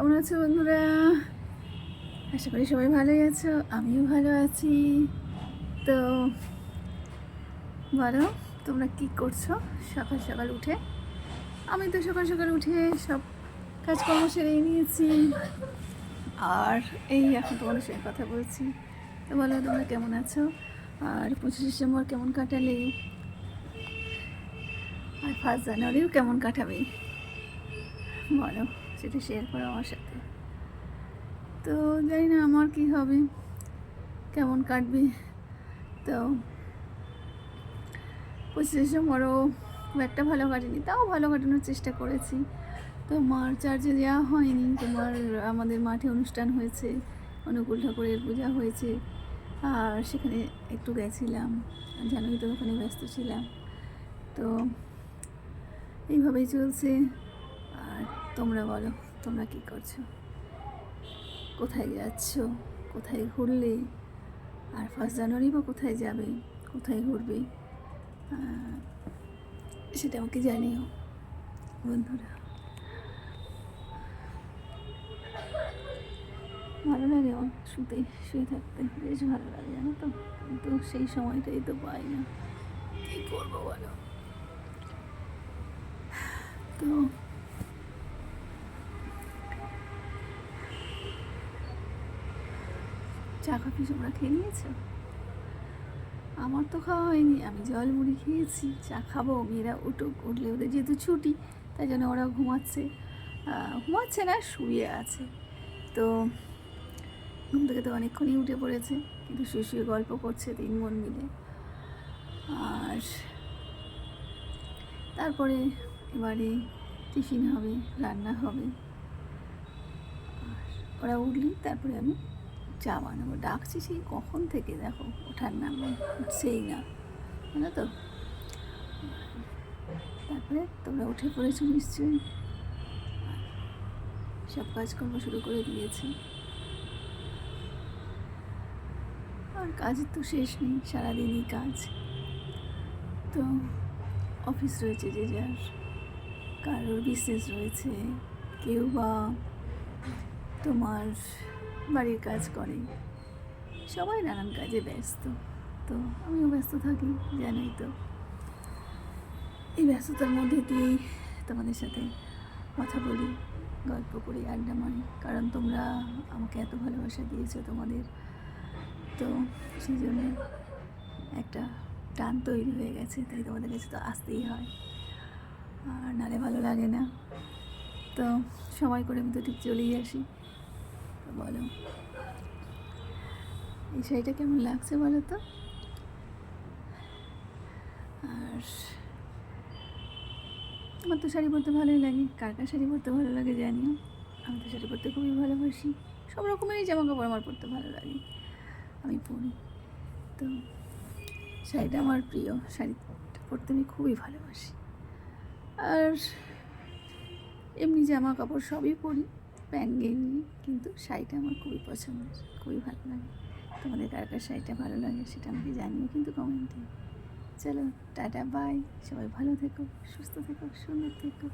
কেমন আছো বন্ধুরা? আশা করি সবাই ভালোই আছো, আমিও ভালো আছি। তো বলো, তোমরা কি করছ সকাল সকাল উঠে? আমি তো সকাল সকাল উঠে সব কাজকর্ম সেরেই নিয়েছি। আর এই এখন তোমাদের সঙ্গে কথা বলছি। তো বলো, তোমরা কেমন আছো? আর পঁচিশে ডিসেম্বর কেমন কাটালে? আর ফার্স্ট জানুয়ারিও কেমন কাটাবে? বলো। সেটা শেয়ার করো আমার সাথে। তো জানি না আমার কি হবে, কেমন কাটবে। তো পঁচিশে ডিসেম্বরও খুব একটা ভালো কাটেনি, তাও ভালো কাটানোর চেষ্টা করেছি। তো মার চার্জে যাওয়া হয়নি, তোমার আমাদের মাঠে অনুষ্ঠান হয়েছে, অনুকূল ঠাকুরের পূজা হয়েছে, আর সেখানে একটু গেছিলাম, জানোই তো ওখানে ব্যস্ত ছিলাম। তো এইভাবেই চলছে, আর তোমরা বলো, তোমরা কি করছ? কোথায় যাচ্ছ? কোথায় ঘুরলে? আর ফার্স্ট জানুয়ারি বা কোথায় যাবে? কোথায় ঘুরবে? সেটা আমাকে জানিও, বন্ধুরা। ভালো লাগে আমার শুতে, শুয়ে থাকতে, বেশ ভালো লাগে, জানো তো? কিন্তু সেই সময়টাই তো পাই না। কী করব বলো? তো চা কফি তোমরা খেয়ে নিয়েছো? আমার তো খাওয়া হয়নি, আমি জল মুড়ি খেয়েছি, চা খাব, মেয়েরা উঠুক, উঠলে ওদের যেহেতু ছুটি, তাই জন্য ওরা ঘুমাচ্ছে। ঘুমাচ্ছে না, শুয়ে আছে। তো ঘুম থেকে তো অনেকক্ষণই উঠে পড়েছে, কিন্তু শুয়ে শুয়ে গল্প করছে তিন বোন মিলে। আর তারপরে এবারে টিফিন হবে, রান্না হবে। ওরা উঠলেই তারপরে আমি চা বানাবো ডাকছি সেই কখন থেকে? দেখো, ওঠার নাম উঠছেই না। জানো তো? তারপরে তোমরা উঠে পড়েছো নিশ্চয়ই। সব কাজকর্ম শুরু করে দিয়েছি। আর কাজের তো শেষ নেই, সারাদিনই কাজ। তো অফিস রয়েছে যে যার, কারোর বিজনেস রয়েছে, কেউ বা তোমার বাড়ির কাজ করে। সবাই নানান কাজে ব্যস্ত। তো আমিও ব্যস্ত থাকি, জানোই তো। এই ব্যস্ততার মধ্যে দিয়েই তোমাদের সাথে কথা বলি, গল্প করি, আড্ডা মারি। কারণ তোমরা আমাকে এত ভালোবাসা দিয়েছ তোমাদের। তো সেই জন্য একটা টান তৈরি হয়ে গেছে, তাই তোমাদের কাছে তো আসতেই হয়। আর নালে ভালো লাগে না। তো সময় করে আমি তো ঠিক চলেই আসি। বলো। এই শাড়িটা কেমন লাগছে বলো তো? আর আমার তো শাড়ি পরতে ভালোই লাগে। কার কার শাড়ি পরতে ভালো লাগে জানিও। আমি তো শাড়ি পরতে খুবই ভালোবাসি। সব রকমেরই জামা কাপড় আমার পরতে ভালো লাগে। আমি পরি। তো শাড়িটা আমার প্রিয়। শাড়িটা পরতে আমি খুবই ভালোবাসি। আর এমনি জামা কাপড় সবই পরি। প্যান্ট কিন্তু শাড়িটা আমার খুবই পছন্দের খুবই ভালো লাগে। তোমাদের কার কার শাড়িটা ভালো লাগে সেটা আমাকে জানিও কিন্তু কমেন্টে চলো, টাটা বাই সবাই ভালো থেকো, সুস্থ থেকো, সুন্দর থেকো।